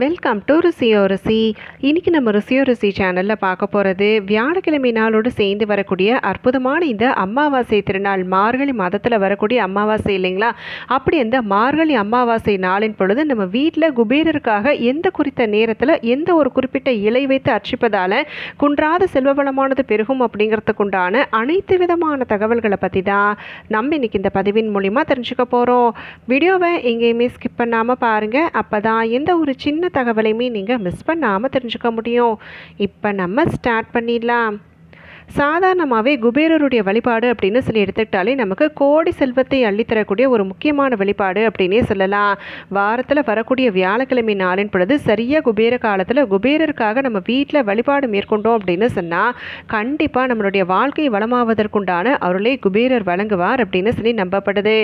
Welcome to ருசியோ ருசி இன்றைக்கி நம்ம ருசியோ ருசி சேனலில் பார்க்க போகிறது வியாழக்கிழமை நாளோடு சேர்ந்து வரக்கூடிய அற்புதமான இந்த அமாவாசை திருநாள். மார்கழி மாதத்தில் வரக்கூடிய அமாவாசை இல்லைங்களா? அப்படி அந்த மார்கழி அமாவாசை நாளின் பொழுது நம்ம வீட்டில் குபேரருக்காக எந்த குறித்த நேரத்தில் எந்த ஒரு குறிப்பிட்ட இலை வைத்து அர்ச்சிப்பதால் குன்றாத செல்வவளமானது பெருகும் அப்படிங்கிறதுக்குண்டான அனைத்து விதமான தகவல்களை பற்றி தான் நம்ம இன்னைக்கு இந்த பதிவின் மூலிமா தெரிஞ்சுக்க போகிறோம் வீடியோவை எங்கேயுமே ஸ்கிப் பண்ணாமல் பாருங்கள் அப்போ தான் எந்த ஒரு சின்ன தகவலையுமே நீங்கள் மிஸ் பண்ணாமல் தெரிஞ்சுக்க முடியும். இப்போ நம்ம ஸ்டார்ட் பண்ணிடலாம். சாதாரணமாகவே குபேரருடைய வழிபாடு அப்படின்னு சொல்லி எடுத்துக்கிட்டாலே நமக்கு கோடி செல்வத்தை அள்ளித்தரக்கூடிய ஒரு முக்கியமான வழிபாடு அப்படின்னே சொல்லலாம். வாரத்தில் வரக்கூடிய வியாழக்கிழமை நாளின் பொழுது சரியாக குபேர காலத்தில் குபேரருக்காக நம்ம வீட்டில் வழிபாடு மேற்கொண்டோம் அப்படின்னு சொன்னால் கண்டிப்பாக நம்மளுடைய வாழ்க்கை வளமாவதற்குண்டான அருளை குபேரர் வழங்குவார் அப்படின்னு சொல்லி நம்பப்படுது.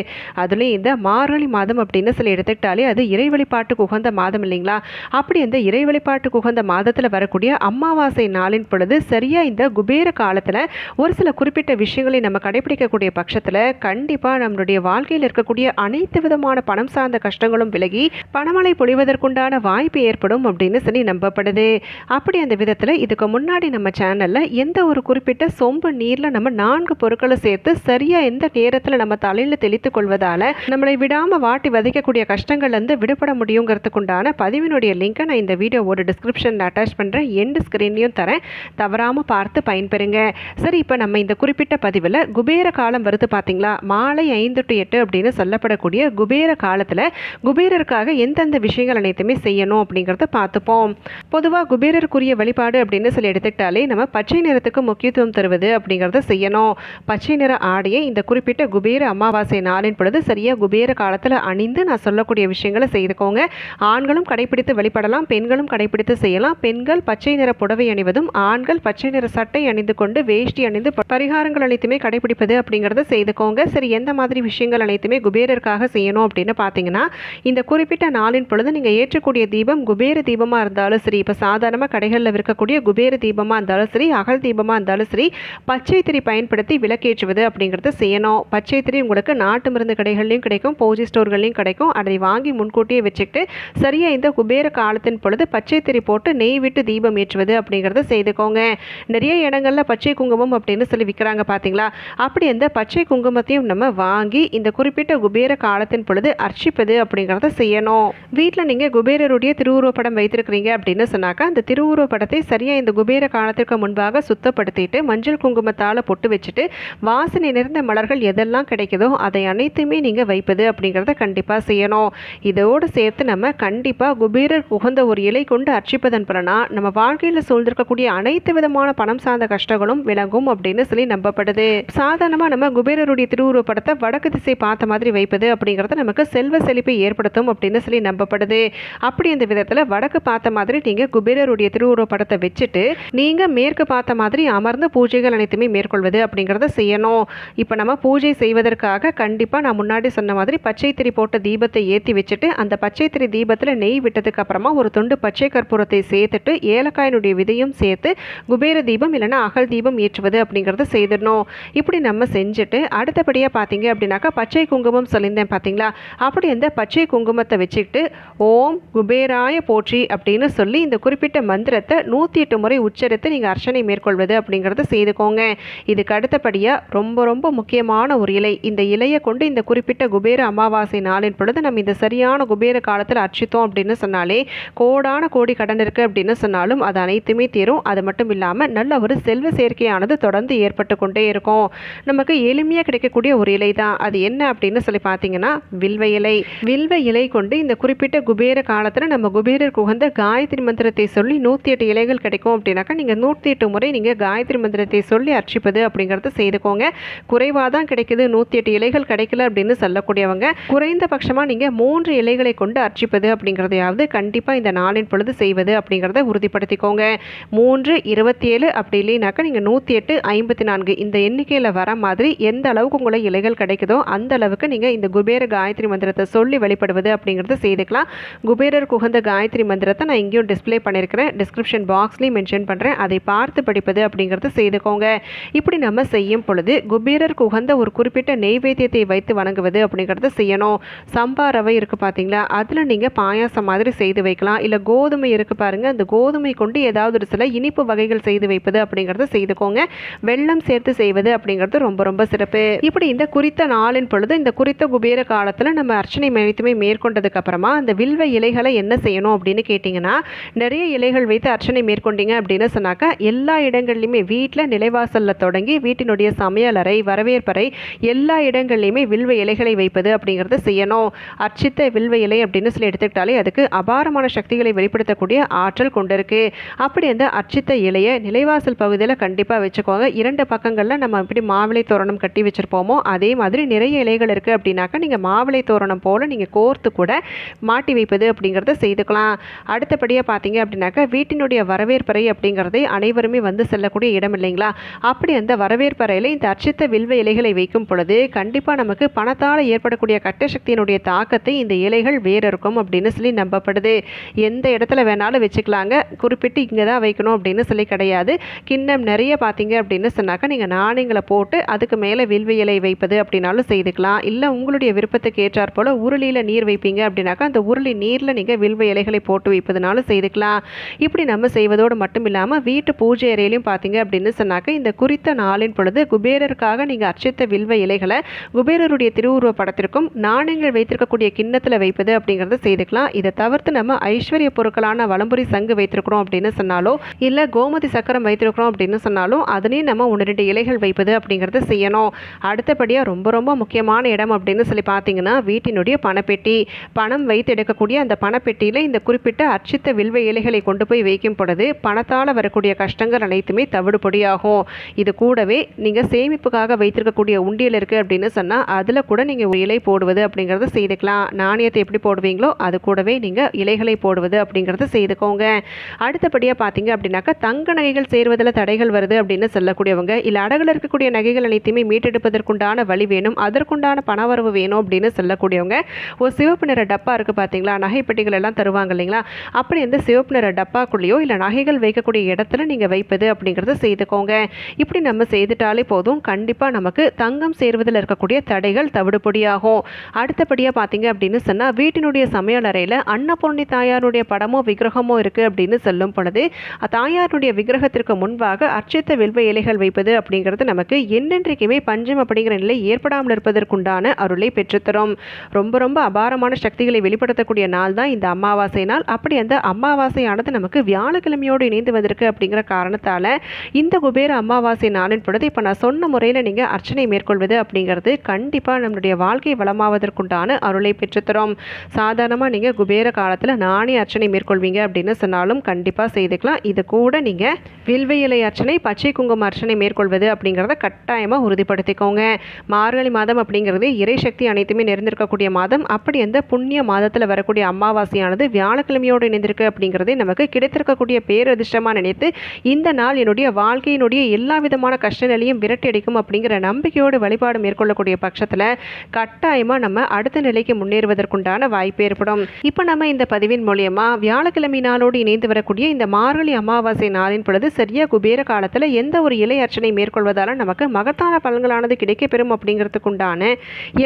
அதுலேயும் இந்த மார்கழி மாதம் அப்படின்னு சொல்லி எடுத்துக்கிட்டாலே அது இறை வழிபாட்டுக்கு உகந்த மாதம் இல்லைங்களா? அப்படி அந்த இறை வழிபாட்டுக்கு உகந்த மாதத்தில் வரக்கூடிய அமாவாசை நாளின் பொழுது சரியாக இந்த குபேர கால காலத்தில் ஒரு சில குறிப்பிட்ட விஷயங்களை நம்ம கடைபிடிக்கக்கூடிய பட்சத்தில் கண்டிப்பாக நம்மளுடைய வாழ்க்கையில் இருக்கக்கூடிய அனைத்து விதமான பணம் சார்ந்த கஷ்டங்களும் விலகி பணமழை பொழிவதற்குண்டான வாய்ப்பு ஏற்படும் அப்படின்னு சொல்லி நம்பப்படுது. அப்படி அந்த விதத்தில் இதுக்கு முன்னாடி நம்ம சேனலில் எந்த ஒரு குறிப்பிட்ட சொம்பு நீரில் நம்ம நான்கு பொருட்களை சேர்த்து சரியாக எந்த நேரத்தில் நம்ம தலையில் தெளித்து கொள்வதால் நம்மளை விடாமல் வாட்டி வதைக்கக்கூடிய கஷ்டங்கள்லேருந்து விடுபட முடியுங்கிறதுக்குண்டான பதிவினுடைய லிங்கை நான் இந்த வீடியோவோட டிஸ்கிரிப்ஷனில் அட்டாச் பண்ணுறேன் எண்டு ஸ்க்ரீன்லையும் தரேன். தவறாமல் பார்த்து பயன்பெறுங்க. சரி இப்போ நம்ம இந்த குறிப்பிட்ட பதிவில் குபேர காலம் வருது பார்த்தீங்களா மாலை ஐந்து டு எட்டு அப்படின்னு சொல்லப்படக்கூடிய குபேர காலத்தில் குபேரருக்காக எந்தெந்த விஷயங்கள் அனைத்துமே செய்யணும் அப்படிங்கிறத பார்த்துப்போம். பொதுவாக குபேரருக்குரிய வழிபாடு அப்படின்னு சொல்லி எடுத்துக்கிட்டாலே நம்ம பச்சை நிறத்துக்கு முக்கியத்துவம் தருவது அப்படிங்கிறத செய்யணும். பச்சை நிற ஆடையை இந்த குறிப்பிட்ட குபேர அமாவாசை நாளின் பொழுது சரியாக குபேர காலத்தில் அணிந்து நான் சொல்லக்கூடிய விஷயங்களை செய்துக்கோங்க. ஆண்களும் கடைபிடித்து வழிபடலாம் பெண்களும் கடைபிடித்து செய்யலாம். பெண்கள் பச்சை நிற புடவை அணிவதும் ஆண்கள் பச்சை நிற சட்டை அணிந்து கொண்டு வேஷ்டி அணிந்து பரிகாரங்கள் அனைத்துமே கடைபிடிப்பது அப்படிங்கிறத செய்துக்கோங்க. சரி எந்த மாதிரி விஷயங்கள் அனைத்துமே குபேரருக்காக செய்யணும் அப்படின்னு பார்த்தீங்கன்னா இந்த குறிப்பிட்ட நாளின் பொழுது நீங்கள் ஏற்றக்கூடிய தீபம் குபேர தீபமாக இருந்தாலும் சரி இப்போ சாதாரணமாக கடைகளில் விற்கக்கூடிய குபேர தீபமாக இருந்தாலும் சரி அகல் தீபமாக இருந்தாலும் சரி பச்சை திரி பயன்படுத்தி விளக்கேற்றுவது அப்படிங்கிறத செய்யணும். பச்சை திரி உங்களுக்கு நாட்டு மருந்து கடைகள்லையும் கிடைக்கும் பூஜை ஸ்டோர்கள்லையும் கிடைக்கும். அதை வாங்கி முன்கூட்டியே வச்சுக்கிட்டு சரியாக இந்த குபேர காலத்தின் பொழுது பச்சை திரி போட்டு நெய் விட்டு தீபம் ஏற்றுவது அப்படிங்கிறத செய்துக்கோங்க. நிறைய இடங்களில் பச்சை பச்சை குங்குமம் அப்படின்னு சொல்லி விற்கிறாங்க பார்த்தீங்களா அப்படி அந்த பச்சை குங்குமத்தையும் நம்ம வாங்கி இந்த குறிப்பிட்ட குபேர காலத்தின் பொழுது அர்ச்சிப்பது அப்படிங்கிறத செய்யணும். வீட்டில் நீங்கள் குபேரருடைய திருவுருவப்படம் வைத்திருக்கிறீங்க அப்படின்னு சொன்னாக்கா அந்த திருவுருவப்படத்தை சரியாக இந்த குபேர காலத்திற்கு முன்பாக சுத்தப்படுத்திட்டு மஞ்சள் குங்குமத்தால் பொட்டு வச்சுட்டு வாசனை நிறைந்த மலர்கள் எதெல்லாம் கிடைக்குதோ அதை அனைத்துமே நீங்கள் வைப்பது அப்படிங்கிறத கண்டிப்பாக செய்யணும். இதோடு சேர்த்து நம்ம கண்டிப்பாக குபேரர் உகந்த ஒரு இலை கொண்டு அர்ச்சிப்பதன் பலனா நம்ம வாழ்க்கையில் சூழ்ந்திருக்கக்கூடிய அனைத்து விதமான பணம் சார்ந்த கஷ்டங்களும் விளங்கும் அப்படின்னு சொல்லி நம்பப்படுது. சாதாரணமாக நம்ம குபேரருடைய திருவுருவப்படத்தை வடக்கு திசை பார்த்த மாதிரி வைப்பது அப்படிங்கிறது நமக்கு செல்வ செழிப்பை ஏற்படுத்தும் அப்படின்னு சொல்லி நம்பப்படுது. அப்படி இந்த விதத்தில் வடக்கு பார்த்த மாதிரி நீங்கள் குபேரருடைய திருவுருவப்படத்தை வச்சுட்டு நீங்கள் மேற்கு பார்த்த மாதிரி அமர்ந்து பூஜைகள் அனைத்துமே மேற்கொள்வது அப்படிங்கிறத செய்யணும். இப்போ நம்ம பூஜை செய்வதற்காக கண்டிப்பாக நான் முன்னாடி சொன்ன மாதிரி பச்சை திரி போட்ட தீபத்தை ஏற்றி வச்சுட்டு அந்த பச்சை திரி தீபத்தில் நெய் விட்டதுக்கு அப்புறமா ஒரு துண்டு பச்சை கற்பூரத்தை சேர்த்துட்டு ஏலக்காயினுடைய விதையும் சேர்த்து குபேர தீபம் இல்லைன்னா அகல் தீபம் ஏற்றுவது அப்படிங்கிறத செய்திடணும். இப்படி நம்ம செஞ்சுட்டு அடுத்தபடியாக பார்த்தீங்க அப்படின்னாக்கா பச்சை குங்குமம் சொல்லியிருந்தேன் பார்த்தீங்களா அப்படி அந்த பச்சை குங்குமத்தை வச்சுக்கிட்டு ஓம் குபேராய போற்றி அப்படின்னு சொல்லி இந்த குறிப்பிட்ட மந்திரத்தை நூற்றி எட்டு முறை உச்சரித்து நீங்கள் அர்ச்சனை மேற்கொள்வது அப்படிங்கிறத செய்துக்கோங்க. இதுக்கு அடுத்தபடியாக ரொம்ப ரொம்ப முக்கியமான ஒரு இலை. இந்த இலையை கொண்டு இந்த குறிப்பிட்ட குபேர அமாவாசை நாளின் பொழுது நம்ம இந்த சரியான குபேர காலத்தில் அர்ச்சித்தோம் அப்படின்னு சொன்னாலே கோடான கோடி கடன் இருக்குது அப்படின்னு சொன்னாலும் அது அனைத்துமே தீரும். அது மட்டும் இல்லாமல் நல்ல ஒரு செல்வ சேர்க்கையானது தொடர்ந்து ஏற்பட்டு கொண்டே இருக்கும். நமக்கு எளிமையாக கிடைக்கக்கூடிய ஒரு இலை தான். அது என்ன அப்படின்னு சொல்லி பார்த்தீங்கன்னா வில்வ இலை. வில்வ இலை கொண்டு இந்த குறிப்பிட்ட குபேர காலத்தில் நம்ம குபேரருக்கு உகந்த காயத்ரி மந்திரத்தை சொல்லி நூற்றி எட்டு இலைகள் கிடைக்கும் அப்படின்னாக்கா நீங்கள் நூற்றி எட்டு முறை நீங்கள் காயத்ரி மந்திரத்தை சொல்லி அர்ச்சிப்பது அப்படிங்கிறத செய்துக்கோங்க. குறைவாக தான் கிடைக்குது. நூற்றி எட்டு இலைகள் கிடைக்கல அப்படின்னு சொல்லக்கூடியவங்க குறைந்தபட்சமாக நீங்கள் மூன்று இலைகளை கொண்டு அர்ச்சிப்பது அப்படிங்கிறதையாவது கண்டிப்பாக இந்த நாளின் பொழுது செய்வது அப்படிங்கிறத உறுதிப்படுத்திக்கோங்க. மூன்று இருபத்தி ஏழு அப்படி இல்லைனாக்கா நீங்கள் நீங்கள் நூற்றி எட்டு ஐம்பத்தி நான்கு இந்த எண்ணிக்கையில் வர மாதிரி எந்த அளவுக்கு உங்களை இலைகள் கிடைக்குதோ அந்த அளவுக்கு நீங்கள் இந்த குபேர காயத்ரி மந்திரத்தை சொல்லி வழிபடுவது அப்படிங்கிறத செய்துக்கலாம். குபேரர் குகந்த காயத்ரி மந்திரத்தை நான் இங்கேயும் டிஸ்ப்ளே பண்ணியிருக்கிறேன் டிஸ்கிரிப்ஷன் பாக்ஸ்லேயும் மென்ஷன் பண்ணுறேன் அதை பார்த்து படிப்பது அப்படிங்கிறத செய்துக்கோங்க. இப்படி நம்ம செய்யும் பொழுது குபேரர் குகந்த ஒரு குறிப்பிட்ட நெய்வேத்தியத்தை வைத்து வணங்குவது அப்படிங்கிறத செய்யணும். சம்பா ரவை இருக்குது பார்த்தீங்களா அதில் நீங்கள் பாயாசம் மாதிரி செய்து வைக்கலாம். இல்லை கோதுமை இருக்குது பாருங்கள் அந்த கோதுமை கொண்டு ஏதாவது ஒரு சில இனிப்பு வகைகள் செய்து வைப்பது அப்படிங்கிறத செய்துக்கோங்க. வெள்ளம் சேர்த்து செய்வது அப்படிங்கிறது ரொம்ப ரொம்ப சிறப்பு. இப்படி இந்த குறித்த நாளின் பொழுது இந்த குறித்த குபேர காலத்தில் நம்ம அர்ச்சனை அனைத்துமே மேற்கொண்டதுக்கு அப்புறமா அந்த வில்வ இலைகளை என்ன செய்யணும் அப்படின்னு கேட்டிங்கன்னா நிறைய இலைகள் வைத்து அர்ச்சனை மேற்கொண்டீங்க அப்படின்னு சொன்னாக்கா எல்லா இடங்கள்லையுமே வீட்டில் நிலைவாசலில் தொடங்கி வீட்டினுடைய சமையலறை வரவேற்பறை எல்லா இடங்கள்லையுமே வில்வ இலைகளை வைப்பது அப்படிங்கிறத செய்யணும். அர்ச்சித்த வில்வ இலை அப்படின்னு சொல்லி எடுத்துக்கிட்டாலே அதுக்கு அபாரமான சக்திகளை வெளிப்படுத்தக்கூடிய ஆற்றல் கொண்டிருக்கு. அப்படி அந்த அர்ச்சித்த இலையை நிலைவாசல் பகுதியில் கண்டிப்பாக வச்சுக்கோங்க. இரண்டு பக்கங்களில் நம்ம எப்படி மாவிளை தோரணம் கட்டி வச்சுருப்போமோ அதே மாதிரி நிறைய இலைகள் இருக்குது அப்படின்னாக்கா நீங்கள் மாவிளை தோரணம் போல் நீங்கள் கோர்த்து கூட மாட்டி வைப்பது அப்படிங்கிறத செய்துக்கலாம். அடுத்தபடியாக பார்த்தீங்க அப்படின்னாக்கா வீட்டினுடைய வரவேற்பறை அப்படிங்கிறதே அனைவருமே வந்து செல்லக்கூடிய இடம் இல்லைங்களா? அப்படி அந்த வரவேற்பறையில் இந்த அர்ச்சித்த வில்வ இலைகளை வைக்கும் பொழுது கண்டிப்பாக நமக்கு பணத்தால் ஏற்படக்கூடிய கட்ட சக்தியினுடைய தாக்கத்தை இந்த இலைகள் வேறு இருக்கும் அப்படின்னு சொல்லி நம்பப்படுது. எந்த இடத்துல வேணாலும் வச்சுக்கலாங்க. குறிப்பிட்டு இங்கே தான் வைக்கணும் அப்படின்னு சொல்லி கிடையாது. கிண்ணம் நிறைய பார்த்தீங்க அப்படின்னு சொன்னாக்கா நீங்கள் நாணயங்களை போட்டு அதுக்கு மேலே வில்வியலை இலை வைப்பது அப்படின்னாலும் செய்துக்கலாம். இல்லை உங்களுடைய விருப்பத்துக்கு ஏற்றாற் போல் உருளியில் நீர் வைப்பீங்க அப்படின்னாக்கா அந்த உருளி நீரில் நீங்கள் வில்வ இலைகளை போட்டு வைப்பதுனாலும் செய்துக்கலாம். இப்படி நம்ம செய்வதோடு மட்டும் இல்லாமல் வீட்டு பூஜை அறையிலையும் பார்த்தீங்க அப்படின்னு சொன்னாக்கா இந்த குறித்த நாளின் பொழுது குபேரருக்காக நீங்கள் அர்ச்சித்த வில்வ இலைகளை குபேரருடைய திருவுருவ படத்திற்கும் நாணயங்கள் வைத்திருக்கக்கூடிய கிண்ணத்தில் வைப்பது அப்படிங்கிறத செய்துக்கலாம். இதை தவிர்த்து நம்ம ஐஸ்வர்ய பொருட்களான வலம்புரி சங்கு வைத்திருக்கிறோம் அப்படின்னு சொன்னாலோ இல்லை கோமதி சக்கரம் வைத்திருக்கிறோம் அப்படின்னு சொன்னாலும் அதுலேயும் நம்ம ஒன்று ரெண்டு இலைகள் வைப்பது அப்படிங்கிறத செய்யணும். அடுத்தபடியாக ரொம்ப ரொம்ப முக்கியமான இடம் அப்படின்னு சொல்லி பார்த்தீங்கன்னா வீட்டினுடைய பணப்பெட்டி. பணம் வைத்து எடுக்கக்கூடிய அந்த பணப்பெட்டியில் இந்த குறிப்பிட்ட அர்ச்சித்த வில்வ இலைகளை கொண்டு போய் வைக்கும் பொழுது பணத்தால் வரக்கூடிய கஷ்டங்கள் அனைத்துமே தவிடுபடியாகும் இது கூடவே நீங்கள் சேமிப்புக்காக வைத்திருக்கக்கூடிய உண்டியல் இருக்குது அப்படின்னு சொன்னால் அதில் கூட நீங்கள் ஒரு இலை போடுவது அப்படிங்கிறத செய்துக்கலாம். நாணயத்தை எப்படி போடுவீங்களோ அது கூடவே நீங்கள் இலைகளை போடுவது அப்படிங்கிறத செய்துக்கோங்க. அடுத்தபடியாக பார்த்தீங்க அப்படின்னாக்கா தங்க நகைகள் சேர்வதில் தடைகள் வருது. அப்படின்னு சொல்லக்கூடியவங்க. இல்லை அடகுல இருக்கக்கூடிய நகைகள் அனைத்தையுமே மீட்டெடுப்பதற்குண்டான வழி வேணும். அதற்குண்டான பணவரவு வேணும் அப்படின்னு சொல்லக்கூடியவங்க. ஒரு சிவப்பு நிற டப்பா இருக்குது பார்த்தீங்களா நகைப்பெட்டிகள் எல்லாம் தருவாங்க இல்லைங்களா? அப்படி இந்த சிவப்பு நிற டப்பாக்குள்ளேயோ இல்லை நகைகள் வைக்கக்கூடிய இடத்துல நீங்கள் வைப்பது அப்படிங்கிறத செய்துக்கோங்க. இப்படி நம்ம செய்துட்டாலே போதும். கண்டிப்பாக நமக்கு தங்கம் சேர்வதில் இருக்கக்கூடிய தடைகள் தவிடுபொடியாகும். அடுத்தபடியாக பார்த்தீங்க அப்படின்னு சொன்னால் வீட்டினுடைய சமையல் அறையில் அன்னபூர்ணி தாயாருடைய படமோ விக்கிரகமோ இருக்குது அப்படின்னு சொல்லும் பொழுது தாயாருடைய விக்கிரகத்திற்கு முன்பாக அர்ச்சித்த வில்வ இலைகள் வைப்பது அப்படிங்கிறது நமக்கு என்னென்றைக்குமே பஞ்சம் அப்படிங்கிற நிலை ஏற்படாமல் இருப்பதற்குண்டான அருளை பெற்றுத்தரும். ரொம்ப ரொம்ப அபாரமான சக்திகளை வெளிப்படுத்தக்கூடிய நாள் தான் இந்த அமாவாசை நாள். அப்படி அந்த அமாவாசையானது நமக்கு வியாழக்கிழமையோடு இணைந்து வந்திருக்கு அப்படிங்கிற காரணத்தால் இந்த குபேர அமாவாசை நாளின் பொழுது இப்போ நான் சொன்ன முறையில் நீங்கள் அர்ச்சனை மேற்கொள்வது அப்படிங்கிறது கண்டிப்பாக நம்மளுடைய வாழ்க்கை வளமாவதற்குண்டான அருளை பெற்றுத்தரும். சாதாரணமாக நீங்கள் குபேர காலத்தில் நானே அர்ச்சனை மேற்கொள்வீங்க அப்படின்னு சொன்னாலும் கண்டிப்பாக செய்துக்கலாம். இது கூட நீங்கள் வில்வ இலை அர்ச்சனை பச்சை குங்கும அர்ச்சனை மேற்கொள்வது அப்படிங்கிறத கட்டாயமாக உறுதிப்படுத்திக்கோங்க. மார்கழி மாதம் அப்படிங்கிறது இறை சக்தி அனைத்துமே நிறைந்திருக்கக்கூடிய மாதம். அப்படி அந்த புண்ணிய மாதத்தில் வரக்கூடிய அமாவாசையானது வியாழக்கிழமையோடு இணைந்திருக்கு அப்படிங்கிறதே நமக்கு கிடைத்திருக்கக்கூடிய பேரதிர்ஷ்டமாக நினைத்து இந்த நாள் என்னுடைய வாழ்க்கையினுடைய எல்லா விதமான கஷ்ட நிலையும் விரட்டி அடிக்கும் அப்படிங்கிற நம்பிக்கையோடு வழிபாடு மேற்கொள்ளக்கூடிய பட்சத்தில் கட்டாயமாக நம்ம அடுத்த நிலைக்கு முன்னேறுவதற்குண்டான வாய்ப்பு ஏற்படும். இப்போ நம்ம இந்த பதிவின் மூலியமா வியாழக்கிழமை நாளோடு இணைந்து வரக்கூடிய இந்த மார்கழி அமாவாசை நாளின் பொழுது சரியா குபேர காலத்தில் எந்த ஒரு இலை அர்ச்சனை மேற்கொள்வதால் நமக்கு மகத்தான பலன்களானது கிடைக்கப்பெறும் அப்படிங்கிறதுக்குண்டான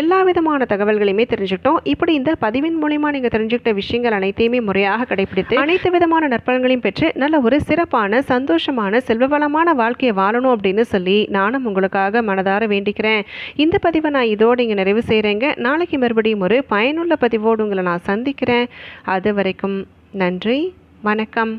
எல்லா விதமான தகவல்களையுமே தெரிஞ்சுக்கிட்டோம். இப்படி இந்த பதிவின் மூலிமா நீங்கள் தெரிஞ்சுக்கிட்ட விஷயங்கள் அனைத்தையுமே முறையாக கடைபிடித்து அனைத்து விதமான நற்பலன்களையும் பெற்று நல்ல ஒரு சிறப்பான சந்தோஷமான செல்வவளமான வாழ்க்கையை வாழணும் அப்படின்னு சொல்லி நானும் உங்களுக்காக மனதார வேண்டிக்கிறேன். இந்த பதிவை நான் இதோடு இங்கே நிறைவு செய்கிறேங்க நாளைக்கு மறுபடியும் ஒரு பயனுள்ள பதிவோடு உங்களை நான் சந்திக்கிறேன். அது வரைக்கும் நன்றி வணக்கம்.